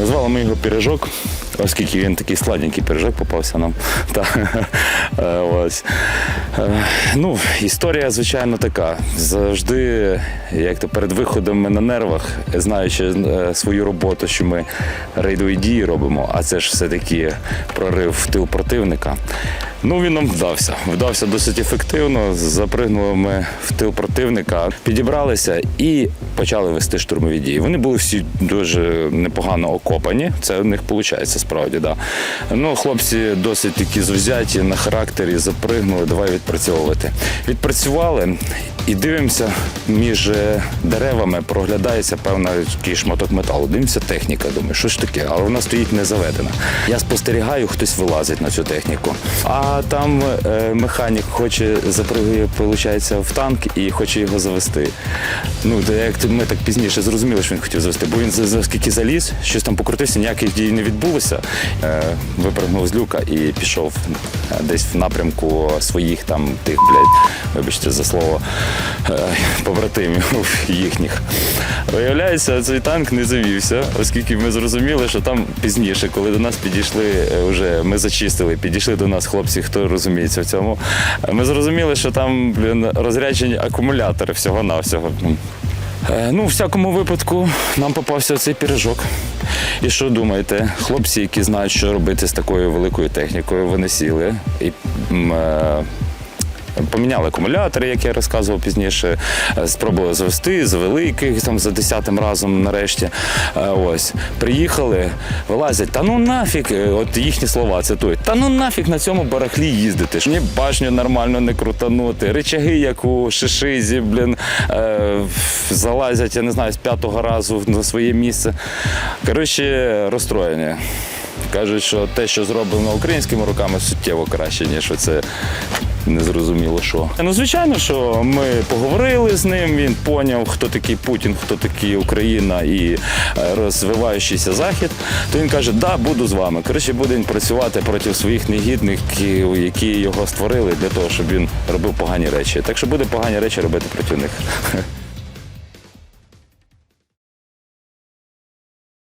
Назвали ми його пиріжок, оскільки він такий сладенький пиріжок попався нам. Та, е, ось. Е, Ну, історія, звичайно, така. Завжди, як то перед виходом ми на нервах, знаючи е, свою роботу, що ми рейдові дії робимо, а це ж все-таки прорив в тил противника. Ну, він нам вдався. Вдався досить ефективно. Запригнули ми в тил противника, підібралися і почали вести штурмові дії. Вони були всі дуже непогано окопані. Це у них виходить справді. Да. Ну, хлопці досить такі завзяті на характері, запригнули, давай відпрацьовувати. Відпрацювали і дивимося, між е, деревами проглядається певний шматок металу. Дивимося техніка. Думаю, що ж таке, але вона стоїть не заведена. Я спостерігаю, хтось вилазить на цю техніку. А там е, механік хоче запригує, в танк і хоче його завести. Ну, то як ми так пізніше зрозуміли, що він хотів завести, бо він за- за скільки заліз, щось там покрутився, ніяких дій не відбулося. Е, випрыгнув з люка і пішов е, десь в напрямку своїх там тих, блядь, вибачте за слово, побратимів їхніх. Виявляється, цей танк не завівся, оскільки ми зрозуміли, що там пізніше, коли до нас підійшли, е, вже ми зачистили, підійшли до нас хлопці, хто розуміється в цьому. е, Ми зрозуміли, що там блін, розряджені акумулятори всього-навсього. Е, Ну, в всякому випадку, нам попався цей піріжок. І що думаєте, хлопці, які знають, що робити з такою великою технікою, вони сіли і е, поміняли акумулятори, як я розказував пізніше, е, спробували завести, завели яких там за десятим разом нарешті. Е, Ось приїхали, вилазять, та ну нафіг, е, от їхні слова цитують, та ну нафіг на цьому барахлі їздити. Ні башню нормально не крутанути, речаги, як у шишизі, блін, залазять, я не знаю, з п'ятого разу на своє місце. Коротше, розстроєні. Кажуть, що те, що зроблено українськими руками, суттєво краще, ніж оце незрозуміло що. Ну, звичайно, що ми поговорили з ним, він поняв, хто такий Путін, хто такий Україна і е, розвиваючийся Захід. То він каже, да, буду з вами. Коротше, буде він працювати проти своїх негідників, які його створили для того, щоб він робив погані речі. Так що буде погані речі робити проти них.